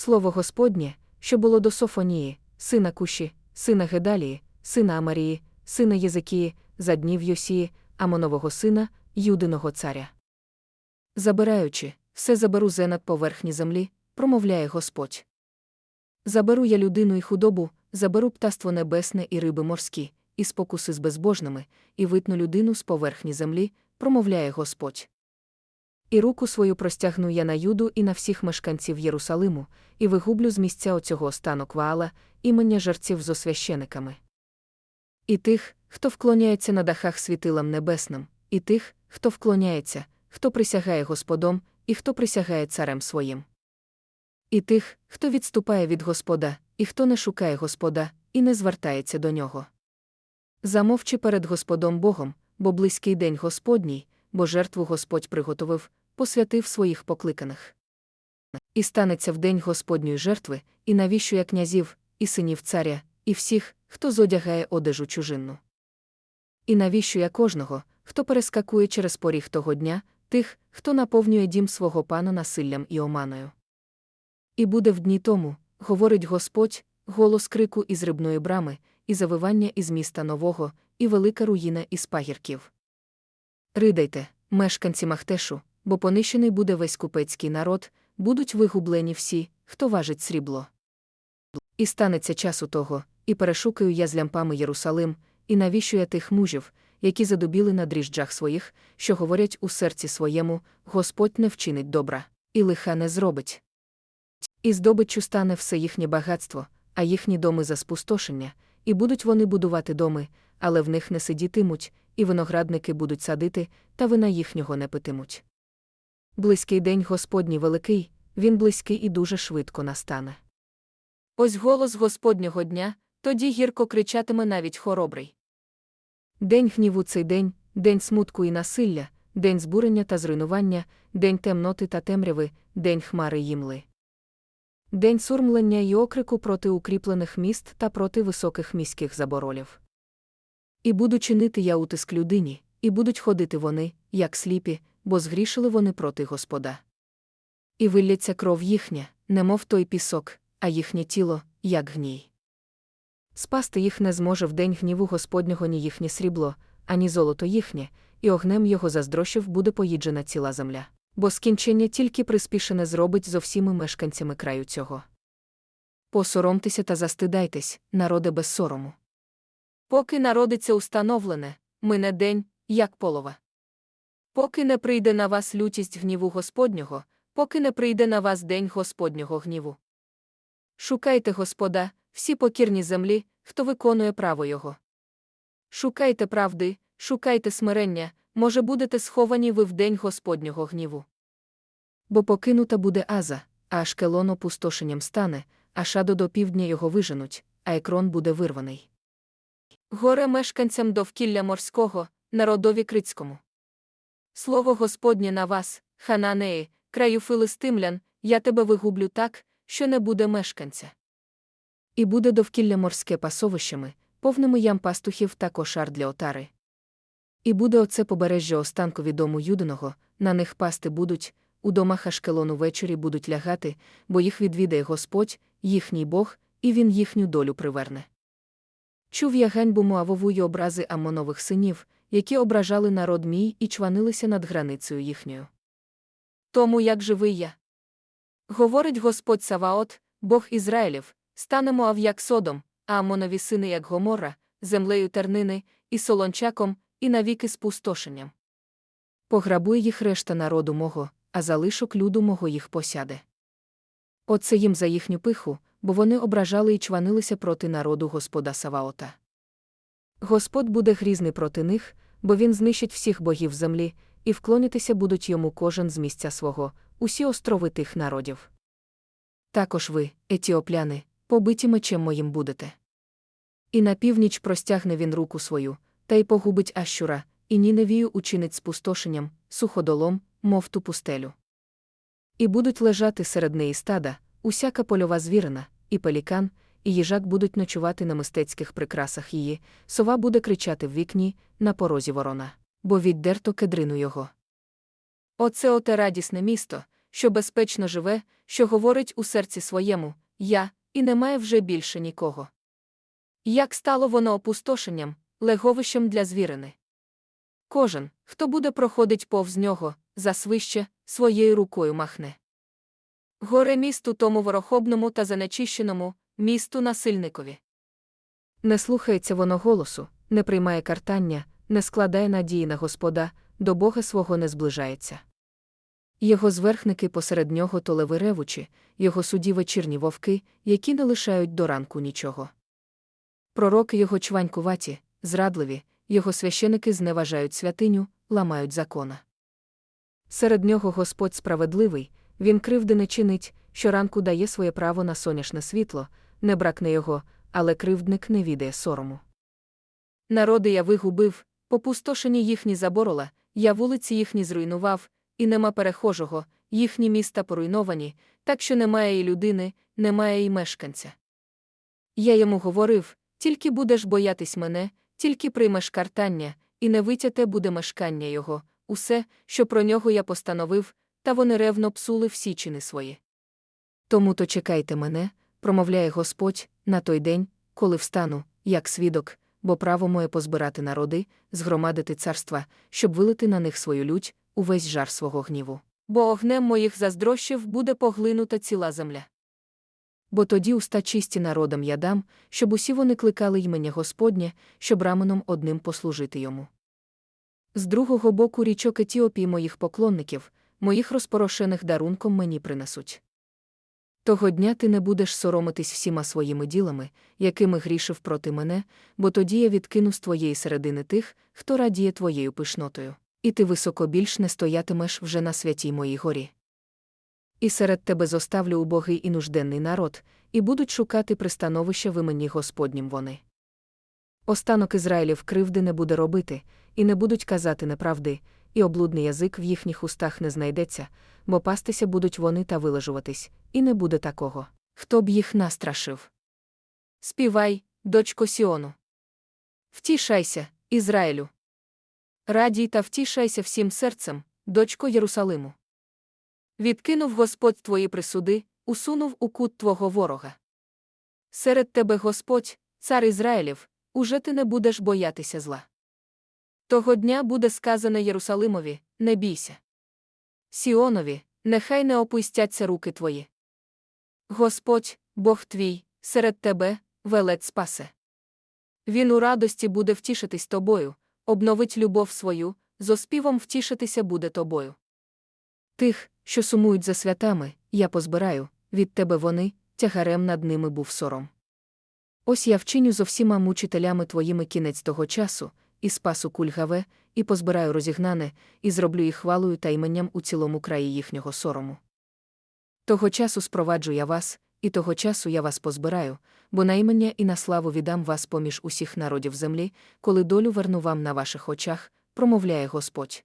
Слово Господнє, що було до Софонії, сина Куші, сина Гедалії, сина Амарії, сина Єзекії, за днів Йосії, Амонового сина, Юдиного царя. Забираючи, все заберу зе над поверхні землі, промовляє Господь. Заберу я людину і худобу, заберу птаство небесне і риби морські, і спокуси з безбожними, і витну людину з поверхні землі, промовляє Господь. І руку свою простягну я на Юду і на всіх мешканців Єрусалиму, і вигублю з місця оцього останок Ваала, імення жерців з освящениками. І тих, хто вклоняється на дахах світилам небесним, і тих, хто вклоняється, хто присягає Господом, і хто присягає царем своїм. І тих, хто відступає від Господа, і хто не шукає Господа, і не звертається до нього. Замовчи перед Господом Богом, бо близький день Господній, бо жертву Господь приготовив, посвятив своїх покликаних. І станеться в день Господньої жертви, і навіщує князів, і синів царя, і всіх, хто зодягає одежу чужинну. І навіщує кожного, хто перескакує через поріг того дня, тих, хто наповнює дім свого пана насиллям і оманою. І буде в дні тому, говорить Господь, голос крику із рибної брами, і завивання із міста нового, і велика руїна із пагірків. Ридайте, мешканці Махтешу, бо понищений буде весь купецький народ, будуть вигублені всі, хто важить срібло. І станеться часу того, і перешукаю я з лямпами Єрусалим, і навіщо я тих мужів, які задубіли на дріжджах своїх, що говорять у серці своєму, Господь не вчинить добра, і лиха не зробить. І здобиччю стане все їхнє багатство, а їхні доми за спустошення, і будуть вони будувати доми, але в них не сидітимуть, і виноградники будуть садити, та вина їхнього не питимуть. Близький день Господній великий, він близький і дуже швидко настане. Ось голос Господнього дня, тоді гірко кричатиме навіть хоробрий. День гніву цей день, день смутку і насилля, день збурення та зруйнування, день темноти та темряви, день хмари їмли. День сурмлення й окрику проти укріплених міст та проти високих міських заборолів. І буду чинити я утиск людині, і будуть ходити вони, як сліпі, бо згрішили вони проти Господа. І вилляться кров їхня, немов той пісок, а їхнє тіло, як гній. Спасти їх не зможе в день гніву Господнього ні їхнє срібло, ані золото їхнє, і огнем його заздрощів буде поїджена ціла земля, бо скінчення тільки приспішене зробить зо всіми мешканцями краю цього. Посоромтеся та застидайтесь, народе без сорому. Поки народиться установлене, мине день, як полова. Поки не прийде на вас лютість гніву Господнього, поки не прийде на вас день Господнього гніву. Шукайте Господа, всі покірні землі, хто виконує право Його. Шукайте правди, шукайте смирення, може, будете сховані ви в день Господнього гніву. Бо покинута буде Аза, а Ашкелон опустошенням стане, а шадо до півдня його виженуть, а екрон буде вирваний. Горе мешканцям довкілля морського, народові крицькому. Слово Господнє на вас, Хананеї, краю филистимлян, я тебе вигублю так, що не буде мешканця. І буде довкілля морське пасовищами, повними ям пастухів та кошар для отари. І буде оце побережжя останкові дому Юдиного, на них пасти будуть, у домах Ашкелону ввечері будуть лягати, бо їх відвідає Господь, їхній Бог, і він їхню долю приверне. Чув я ганьбу Муавову й образи Амонових синів, які ображали народ мій і чванилися над границею їхньою. Тому як живий я. Говорить Господь Саваот, Бог Ізраїлів, станемо ав як содом, а Амонові сини як Гомора, землею тернини, і солончаком, і навіки спустошенням. Пограбує їх решта народу мого, а залишок люду мого їх посяде. Оце їм за їхню пиху, бо вони ображали і чванилися проти народу Господа Саваота. Господь буде грізний проти них, бо він знищить всіх богів землі, і вклонитися будуть йому кожен з місця свого, усі острови тих народів. Також ви, етіопляни, побиті мечем моїм будете. І на північ простягне він руку свою, та й погубить Ащура, і Ніневію учинить спустошенням, суходолом, мов ту пустелю. І будуть лежати серед неї стада, усяка польова звірина, і пелікан, і їжак будуть ночувати на мистецьких прикрасах її, сова буде кричати в вікні, на порозі ворона, бо віддерто кедрину його. Оце оте радісне місто, що безпечно живе, що говорить у серці своєму Я, і немає вже більше нікого. Як стало воно опустошенням, леговищем для звірини? Кожен, хто буде проходить повз нього, засвище, своєю рукою махне. Горе місту тому ворохобному та занечищеному, місту насильникові. Не слухається воно голосу, не приймає картання, не складає надії на Господа, до Бога свого не зближається. Його зверхники посеред нього то леви ревучі, його суді вечірні вовки, які не лишають до ранку нічого. Пророки його чванькуваті, зрадливі, його священики зневажають святиню, ламають закона. Серед нього Господь справедливий, він кривди не чинить, щоранку дає своє право на соняшне світло, не бракне його, але кривдник не відає сорому. Народи я вигубив, попустошені їхні заборола, я вулиці їхні зруйнував, і нема перехожого, їхні міста поруйновані, так що немає і людини, немає і мешканця. Я йому говорив тільки будеш боятись мене, тільки приймеш картання, і не витяте буде мешкання його, усе, що про нього я постановив, та вони ревно псули всі чини свої. Тому то чекайте мене, промовляє Господь, на той день, коли встану, як свідок, бо право моє позбирати народи, згромадити царства, щоб вилити на них свою лють, увесь жар свого гніву. Бо огнем моїх заздрощів буде поглинута ціла земля. Бо тоді уста чисті народам я дам, щоб усі вони кликали ймення Господнє, щоб раменом одним послужити йому. З другого боку річок Етіопії моїх поклонників, моїх розпорошених дарунком мені принесуть. Того дня ти не будеш соромитись всіма своїми ділами, якими грішив проти мене, бо тоді я відкину з твоєї середини тих, хто радіє твоєю пишнотою, і ти високо більш не стоятимеш вже на святій моїй горі. І серед тебе зоставлю убогий і нужденний народ, і будуть шукати пристановище в імені Господнім вони. Останок Ізраїлів кривди не буде робити, і не будуть казати неправди, і облудний язик в їхніх устах не знайдеться, бо пастися будуть вони та вилежуватись, і не буде такого, хто б їх настрашив. Співай, дочко Сіону. Втішайся, Ізраїлю. Радій та втішайся всім серцем, дочко Єрусалиму. Відкинув Господь твої присуди, усунув у кут твого ворога. Серед тебе Господь, цар Ізраїлів, уже ти не будеш боятися зла. Того дня буде сказане Єрусалимові не бійся. Сіонові, нехай не опустяться руки твої. Господь, Бог твій, серед тебе, велець спасе. Він у радості буде втішитись тобою, обновить любов свою, з оспівом втішитися буде тобою. Тих, що сумують за святами, я позбираю, від тебе вони, тягарем над ними був сором. Ось я вчиню зо всіма мучителями твоїми кінець того часу, і спасу кульгаве, і позбираю розігнане, і зроблю їх хвалою та іменням у цілому краї їхнього сорому. Того часу спроваджу я вас, і того часу я вас позбираю, бо на імення і на славу віддам вас поміж усіх народів землі, коли долю верну вам на ваших очах, промовляє Господь.